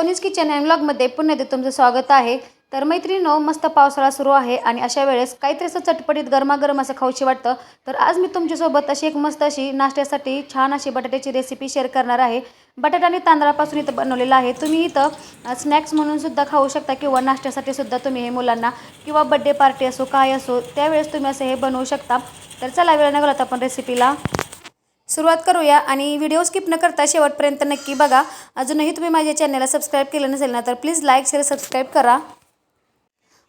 सोनीज kitchen and ब्लॉगमध्ये पुन्हा एकदा तुमचं स्वागत आहे. तर मैत्रिणीनो मस्त पावसाळा सुरू आहे आणि अशा वेळेस काहीतरी असं चटपटीत गरमागरम असं खाऊशी वाटतं. तर आज मी तुमच्यासोबत अशी एक मस्त अशी नाश्त्यासाठी छान अशी बटाट्याची रेसिपी शेअर करणार आहे. बटाटा आणि तांदळापासून इथं बनवलेलं आहे. तुम्ही इथं स्नॅक्स म्हणून सुद्धा खाऊ शकता किंवा नाश्त्यासाठी सुद्धा तुम्ही हे मुलांना किंवा बड्डे पार्टी असो काय असो त्यावेळेस तुम्ही असं हे बनवू शकता. तर चला वेळ न घालत आपण रेसिपीला सुरुवात करूया आणि व्हिडिओ स्किप न करता शेवटपर्यंत नक्की बघा. अजूनही तुम्ही माझ्या चॅनलला सबस्क्राईब केलं नसेल ना तर प्लीज लाईक शेअर सबस्क्राईब करा.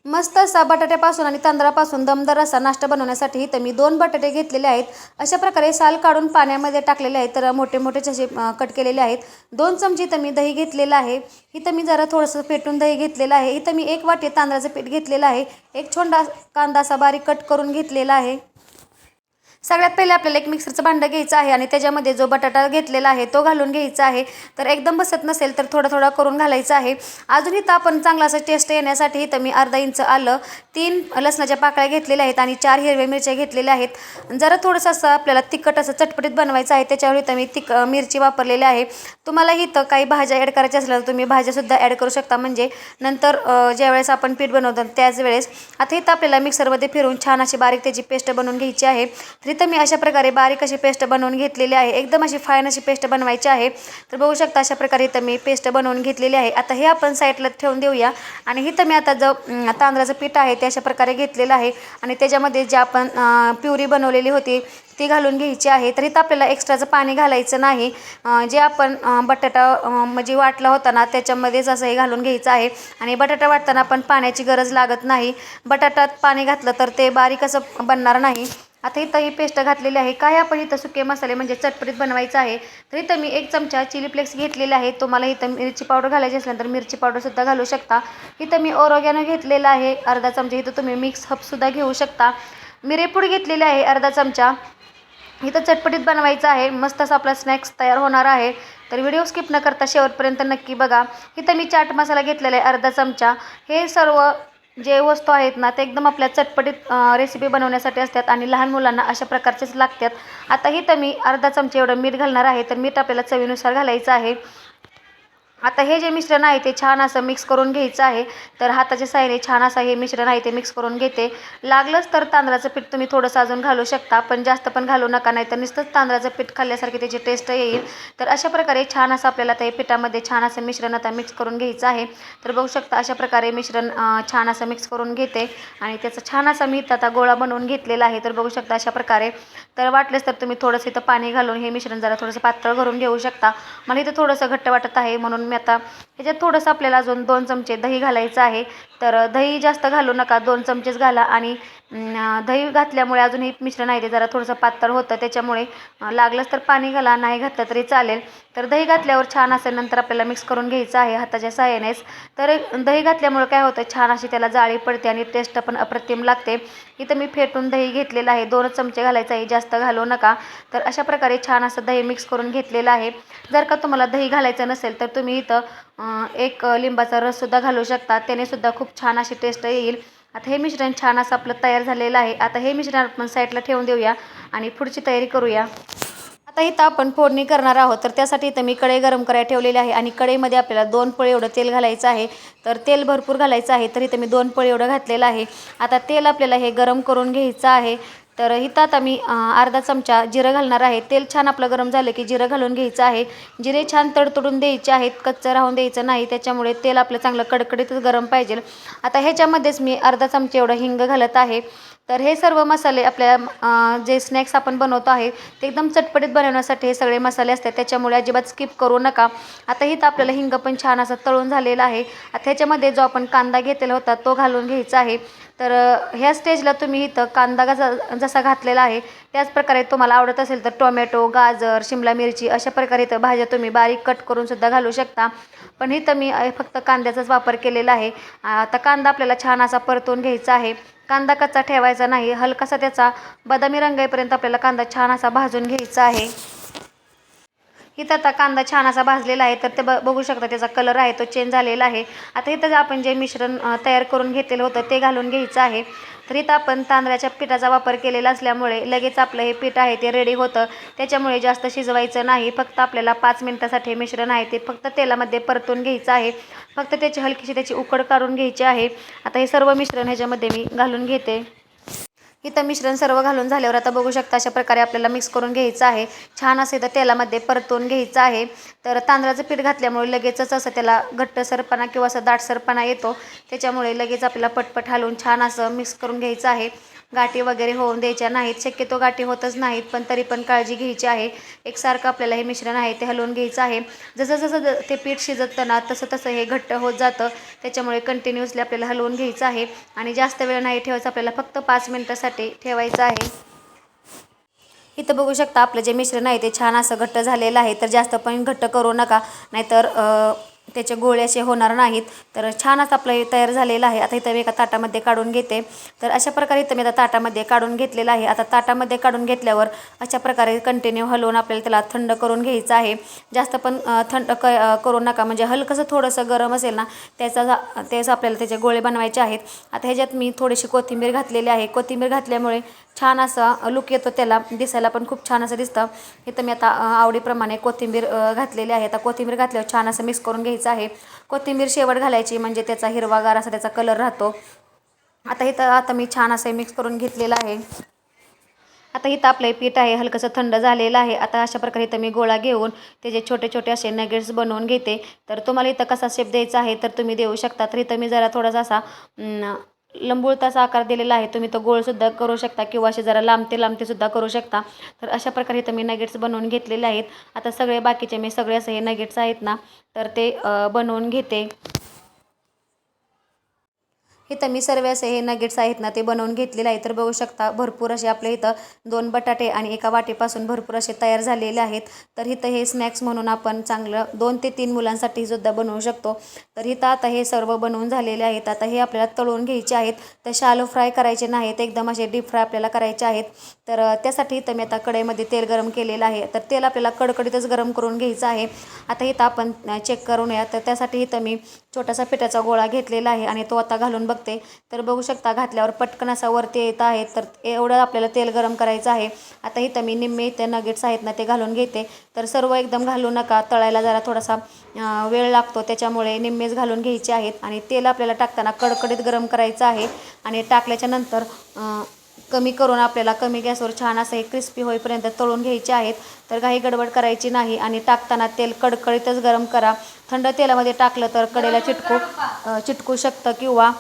मस्त असा बटाट्यापासून आणि तांदळापासून दमदार असा नाश्ता बनवण्यासाठी इथं मी दोन बटाटे घेतलेले आहेत. अशा प्रकारे साल काढून पाण्यामध्ये टाकलेले आहेत तर मोठे मोठे जसे कट केलेले आहेत. दोन चमचे इथं मी दही घेतलेलं आहे. इथं मी जरा थोडंसं फेटून दही घेतलेलं आहे. इथं मी एक वाटी तांदळाचं पीठ घेतलेलं आहे. एक छोंडा कांदा असा बारीक कट करून घेतलेला आहे. सगळ्यात पहिले आपल्याला एक मिक्सरचं भांडं घ्यायचं आहे आणि त्याच्यामध्ये जो बटाटा घेतलेला आहे तो घालून घ्यायचा आहे. तर एकदम बसत नसेल तर थोडा थोडा करून घालायचा आहे. अजून इथं आपण चांगला असं टेस्ट येण्यासाठी इथं मी अर्धा इंच आलं तीन लसणाच्या पाकळ्या घेतलेल्या आहेत आणि चार हिरव्या मिरच्या घेतलेल्या आहेत. जरा थोडंसं असं आपल्याला तिखट असं चटपटीत बनवायचं आहे त्याच्यावर इथं मी तिक मिरची वापरलेली आहे. तुम्हाला इथं काही भाज्या ॲड करायच्या असल्या तर तुम्ही भाज्यासुद्धा ॲड करू शकता. म्हणजे नंतर ज्यावेळेस आपण पीठ बनवतो त्याच वेळेस. आता इथं आपल्याला मिक्सरमध्ये फिरून छान अशी बारीक त्याची पेस्ट बनवून घ्यायची आहे. तर इथं मी अशा प्रकारे बारीक अशी पेस्ट बनवून घेतलेली आहे. एकदम अशी फाईन अशी पेस्ट बनवायची आहे. तर बघू शकता अशा प्रकारे इथं मी पेस्ट बनवून घेतलेली आहे. आता हे आपण साईडला ठेवून देऊया. आणि इथं मी आता जो तांदळाचं पीठ आहे ते अशा प्रकारे घेतलेलं आहे. आणि त्याच्यामध्ये जे आपण प्युरी बनवलेली होती ती घालून घ्यायची आहे. तर इथं आपल्याला एक्स्ट्राचं पाणी घालायचं नाही. जे आपण बटाटा म्हणजे वाटला होता ना त्याच्यामध्येच असं हे घालून घ्यायचं आहे. आणि बटाटा वाटताना पण पाण्याची गरज लागत नाही. बटाट्यात पाणी घातलं तर ते बारीक असं बनणार नाही. आता इथं ही पेस्ट घातलेली आहे. काय आपण इथं सुके मसाले म्हणजे चटपटीत बनवायचं आहे? तर इथं मी एक चमचा चिली फ्लेक्स घेतलेला आहे. तुम्हाला इथं मिरची पावडर घालायची असल्यानंतर मिरची पावडरसुद्धा घालू शकता. इथं मी ओरोगॅनो घेतलेला आहे. अर्धा चमचा इथं तुम्ही मिक्स हपसुद्धा घेऊ शकता. मिरेपूड घेतलेली आहे अर्धा चमचा. इथं चटपटीत बनवायचं आहे. मस्त असा आपला स्नॅक्स तयार होणार आहे. तर व्हिडिओ स्किप न करता शेवटपर्यंत नक्की बघा. इथं मी चाट मसाला घेतलेला आहे अर्धा चमचा. हे सर्व जे वस्तू आहेत ना ते एकदम आपल्या चटपटीत रेसिपी बनवण्यासाठी असतात आणि लहान मुलांना अशा प्रकारचेच लागतात. आता इथं मी अर्धा चमचे एवढं मीठ घालणार आहे तर मीठ आपल्याला चवीनुसार घालायचं आहे. आता हे जे मिश्रण आहे ते छान असं मिक्स करून घ्यायचं आहे. तर हाताच्या साहाय्याने छान असं हे मिश्रण आहे ते मिक्स करून घेते. लागलंच तर तांदळाचं पीठ तुम्ही थोडंसं अजून घालू शकता पण जास्त पण घालू नका नाही तर नुसतंच तांदळाचं पीठ खाल्ल्यासारखी त्याची टेस्ट येईल. तर अशा प्रकारे छान असं आपल्याला त्या पिठामध्ये छान असं मिश्रण आता मिक्स करून घ्यायचं आहे. तर बघू शकता अशा प्रकारे मिश्रण छान असं मिक्स करून घेते. आणि त्याचा छान असा मी आता गोळा बनवून घेतलेला आहे. तर बघू शकता अशा प्रकारे. तर वाटलेच तर तुम्ही थोडंसं इथं पाणी घालून हे मिश्रण जरा थोडंसं पातळ करून घेऊ शकता. मला इथं थोडंसं घट्ट वाटत आहे म्हणून मी आता ह्याच्यात थोडंसं आपल्याला अजून दोन चमचे दही घालायचं आहे. तर दही जास्त घालू नका दोन चमचेच घाला आणि दही घातल्यामुळे अजून हे मिश्रण आहे ते जरा थोडंसं पातळ होतं त्याच्यामुळे लागलंच तर पाणी घाला नाही घातलं तरी चालेल. तर दही घातल्यावर छान असेल नंतर आपल्याला मिक्स करून घ्यायचं आहे हाताच्या सहाय्यानेच. तर दही घातल्यामुळे काय होतं छान अशी त्याला जाळी पडते आणि टेस्ट पण अप्रतिम लागते. इथं मी फेटून दही घेतलेलं आहे दोनच चमचे घालायचं आहे जास्त घालू नका. तर अशा प्रकारे छान असं दही मिक्स करून घेतलेलं आहे. जर का तुम्हाला दही घालायचं नसेल तर तुम्ही इथं एक लिंबाचा रससुद्धा घालू शकता. त्याने सुद्धा खूप छान अशी टेस्ट येईल. आता हे मिश्रण छान असं आपलं तयार झालेलं आहे. आता हे मिश्रण आपण साईडला ठेवून देऊया आणि पुढची तयारी करूया. आता इथं आपण फोडणी करणार आहोत. तर त्यासाठी इथं मी कढई गरम करायला ठेवलेली आहे आणि कढईमध्ये आपल्याला दोन पळी एवढं तेल घालायचं आहे. तर तेल भरपूर घालायचं आहे. तर इथं मी दोन पळी एवढं घातलेलं आहे. आता तेल आपल्याला हे गरम करून घ्यायचं आहे. तर इथं आता मी अर्धा चमचा जिरं घालणार आहे. तेल छान आपलं गरम झालं की जिरं घालून घ्यायचं आहे. जिरे छान तडतडून द्यायचे आहेत कच्चं राहून द्यायचं नाही. त्याच्यामुळे तेल आपलं चांगलं कडकडीतच गरम पाहिजे. आता ह्याच्यामध्येच मी अर्धा चमचा एवढं हिंग घालत आहे. तर हे सर्व मसाले आपल्या जे स्नॅक्स आपण बनवतो आहे ते एकदम चटपटीत बनवण्यासाठी हे सगळे मसाले असतात. त्याच्यामुळे अजिबात स्किप करू नका. आता इथं आपल्याला हिंग पण छान असं तळून झालेलं आहे. आता ह्याच्यामध्ये जो आपण कांदा घेतलेला होता तो घालून घ्यायचा आहे. तर ह्या स्टेजला तुम्ही इथं कांदा कसा जसा घातलेला आहे त्याच प्रकारे तुम्हाला आवडत असेल तर टोमॅटो गाजर शिमला मिरची अशा प्रकारे इथं भाज्या तुम्ही बारीक कट करून सुद्धा घालू शकता. पण इथं मी फक्त कांद्याचाच वापर केलेला आहे. आता कांदा आपल्याला छान असा परतून घ्यायचा आहे. कांदा कच्चा ठेवायचा नाही हलकासा त्याचा बदामी रंग येईपर्यंत आपल्याला कांदा छान असा भाजून घ्यायचा आहे. इथं आता कांदा छान असा भाजलेला आहे तर ते ब बघू शकता त्याचा कलर आहे तो चेंज झालेला आहे. आता इथं आपण जे मिश्रण तयार करून घेतलेलं होतं ते घालून घ्यायचं आहे. तर इथं आपण तांदळाच्या पिठाचा वापर केलेला असल्यामुळे लगेच आपलं हे पीठ आहे ते रेडी होतं. त्याच्यामुळे जास्त शिजवायचं नाही फक्त आपल्याला पाच मिनटासाठी मिश्रण आहे ते फक्त तेलामध्ये परतून घ्यायचं आहे. फक्त त्याची हलकीशी त्याची उकड काढून घ्यायची आहे. आता हे सर्व मिश्रण ह्याच्यामध्ये मी घालून घेते. इथं मिश्रण सर्व घालून झाल्यावर आता बघू शकता अशा प्रकारे आपल्याला मिक्स करून घ्यायचं आहे. छान असं इथं तेलामध्ये परतून घ्यायचं आहे. तर तांदळाचं पीठ घातल्यामुळे लगेचच असं त्याला घट्टसरपणा किंवा असं दाटसरपणा येतो. त्याच्यामुळे लगेच आपल्याला पटपट हलवून छान असं मिक्स करून घ्यायचं आहे. गाठी वगैरे होऊन द्यायच्या नाहीत. शक्यतो गाठी होतच नाहीत पण तरी पण काळजी घ्यायची आहे. एकसारखं आपल्याला हे मिश्रण आहे ते हलवून घ्यायचं आहे. जसं जसं ज- ते पीठ शिजताना तसं तसं हे घट्ट होत जातं. त्याच्यामुळे कंटिन्युअसली आपल्याला हलवून घ्यायचं आहे. आणि जास्त वेळ नाही ठेवायचं आपल्याला फक्त पाच मिनटासाठी ठेवायचं आहे. इथं बघू शकता आपलं जे मिश्रण आहे ते छान असं घट्ट झालेलं आहे. तर जास्त पण घट्ट करू नका. नाहीतर त्याचे गोळे असे होणार नाहीत. तर छान असं आपलं तयार झालेलं आहे. आता इथं मी एका ताटामध्ये काढून घेते. तर अशा प्रकारे इथं मी आता ताटामध्ये काढून घेतलेलं आहे. आता ताटामध्ये काढून घेतल्यावर अशा प्रकारे कंटिन्यू हलवून आपल्याला त्याला थंड करून घ्यायचं आहे. जास्त पण थंड क करू नका. म्हणजे हलकंसं थोडंसं गरम असेल ना त्याचा त्याचं आपल्याला त्याचे गोळे बनवायचे आहेत. आता ह्याच्यात मी थोडीशी कोथिंबीर घातलेली आहे. कोथिंबीर घातल्यामुळे छान असा लुक येतो त्याला दिसायला पण खूप छान असं दिसतं. इथं मी आता आवडीप्रमाणे कोथिंबीर घातलेली आहे. आता कोथिंबीर घातल्यावर छान असं मिक्स करून घ्यायचं आहे. कोथिंबीर शेवट घालायची म्हणजे त्याचा हिरवागार असा त्याचा कलर राहतो. आता इथं आता मी छान असं मिक्स करून घेतलेलं आहे. आता इथं आपलं पीठ आहे हलकंसं थंड झालेलं आहे. आता अशा प्रकारे इथं मी गोळा घेऊन त्याचे छोटे छोटे असे नगेट्स बनवून घेते. तर तुम्हाला इथं कसा शेप द्यायचा आहे तर तुम्ही देऊ शकता. तर इथं मी जरा थोडासा असा लंबुळताचा आकार दिलेला आहे. तुम्ही तो गोळसुद्धा करू शकता किंवा असे जरा लांबते लांबतेसुद्धा करू शकता. तर अशा प्रकारे इथं मी नगेट्स बनवून घेतलेले आहेत. आता सगळे बाकीचे मी सगळे असे हे नगेट्स आहेत ना तर ते बनवून घेते. इथं मी सर्व असे हे नगेट्स आहेत ना ते बनवून घेतलेले आहे तर बघू शकता भरपूर असे आपल्या इथं दोन बटाटे आणि एका वाटेपासून भरपूर असे तयार झालेले आहेत. तर इथं हे स्नॅक्स म्हणून आपण चांगलं दोन ते तीन मुलांसाठी सुद्धा बनवू शकतो. तर इथं आता हे सर्व बनवून झालेले आहेत. आता हे आपल्याला तळून घ्यायचे आहेत. तर शालो फ्राय करायचे नाहीत. एकदम असे डीप फ्राय आपल्याला करायचे आहेत. तर त्यासाठी इथं मी आता कढईमध्ये तेल गरम केलेलं आहे. तर तेल आपल्याला कडकडीतच गरम करून घ्यायचं आहे. आता इथं आपण चेक करूया तर त्यासाठी इथं मी छोटासा पिठाचा गोळा घेतलेला आहे आणि तो आता घालून बघ बघते तर बघू शकता घातल्यावर पटकन असा वरती येत आहे. तर एवढं आपल्याला तेल गरम करायचं आहे. आता इथं मी निम्मे इथे नगेट्स आहेत ना ते घालून घेते. तर सर्व एकदम घालू नका. तळायला जरा थोडासा वेळ लागतो. त्याच्यामुळे निम्मेच घालून घ्यायचे आहेत. आणि तेल आपल्याला टाकताना कडकडीत गरम करायचं आहे. आणि टाकल्याच्या नंतर कमी करून आपल्याला कमी गॅसवर छान असं हे क्रिस्पी होईपर्यंत तळून घ्यायचे आहेत. तर काही गडबड करायची नाही. आणि टाकताना तेल कडकडीतच गरम करा. थंड तेलामध्ये टाकलं तर कडेला चिटकू चिटकू शकतं किंवा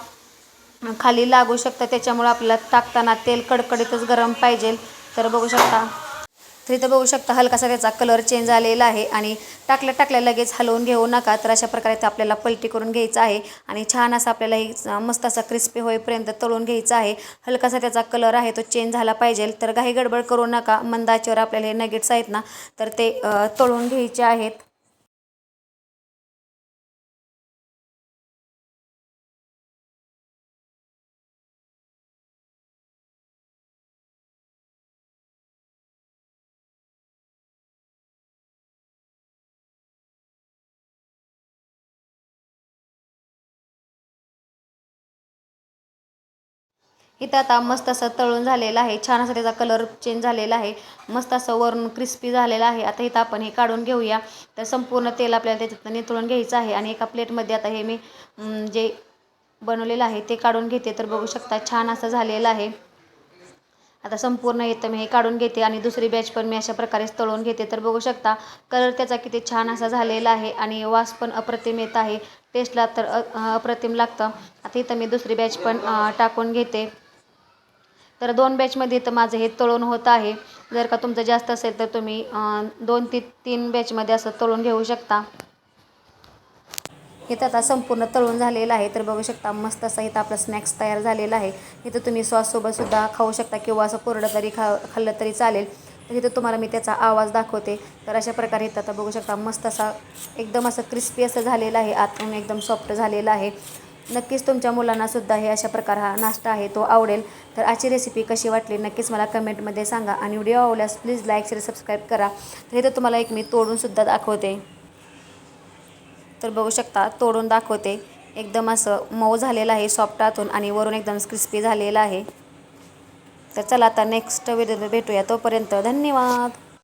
खाली लागू शकतं. त्याच्यामुळं आपल्याला टाकताना तेल कडकडीतच गरम पाहिजे. तर बघू शकता. तर इथं बघू शकता हलकासा त्याचा कलर चेंज आलेला आहे. आणि टाकल्या टाकल्या लगेच हलवून घेऊ नका. तर अशा प्रकारे ते आपल्याला पलटी करून घ्यायचं आहे. आणि छान असा आपल्याला ही मस्त असा क्रिस्पी होईपर्यंत तळून घ्यायचा आहे. हलकासा त्याचा कलर आहे तो चेंज झाला पाहिजे. तर काही गडबड करू नका. मंदाच्यावर आपल्याला हे नगेट्स आहेत ना तर ते तळून घ्यायचे आहेत. इथं आता मस्त असं तळून झालेलं आहे. छान असं त्याचा कलर चेंज झालेला आहे. मस्त असं वरून क्रिस्पी झालेलं आहे. आता इथं आपण हे काढून घेऊया. तर संपूर्ण तेल आपल्याला त्याच्यात नितळून घ्यायचं आहे. आणि एका प्लेटमध्ये आता हे मी जे बनवलेलं आहे ते काढून घेते. तर बघू शकता छान असं झालेलं आहे. आता संपूर्ण येतं मी हे काढून घेते. आणि दुसरी बॅच पण मी अशा प्रकारेच तळून घेते. तर बघू शकता कलर त्याचा किती छान असा झालेला आहे. आणि वास पण अप्रतिम येत आहे. टेस्टला तर अप्रतिम लागतं. आता इथं मी दुसरी बॅच पण टाकून घेते. तर दोन बॅचमध्ये तर माझं हे तळून होत आहे. जर का तुमचं जास्त असेल तर तुम्ही दोन ते तीन बॅचमध्ये असं तळून घेऊ शकता. इथं आता संपूर्ण तळून झालेलं आहे. तर बघू शकता मस्त असा इथं आपला स्नॅक्स तयार झालेला आहे. इथं तुम्ही सॉससोबतसुद्धा खाऊ शकता किंवा असं कोरडं तरी खा खाल्लं तरी चालेल. तर इथं तुम्हाला मी त्याचा आवाज दाखवते. तर अशा प्रकारे इथं आता बघू शकता मस्त असा एकदम असं क्रिस्पी असं झालेलं आहे. आतून एकदम सॉफ्ट झालेलं आहे. नक्कीच तुमच्या मुलांनासुद्धा हे अशा प्रकार हा नाश्ता आहे तो आवडेल. तर आजची रेसिपी कशी वाटली? नक्कीच मला कमेंटमध्ये सांगा. आणि व्हिडिओ आवडल्यास प्लीज लाईक शेअर सबस्क्राईब करा. तर इथं तुम्हाला एक मी तोडूनसुद्धा दाखवते. तर बघू शकता तोडून दाखवते. एकदम असं मऊ झालेलं आहे सॉफ्टातून आणि वरून एकदम क्रिस्पी झालेलं आहे. तर चला आता नेक्स्ट व्हिडिओ भेटूया. तोपर्यंत धन्यवाद!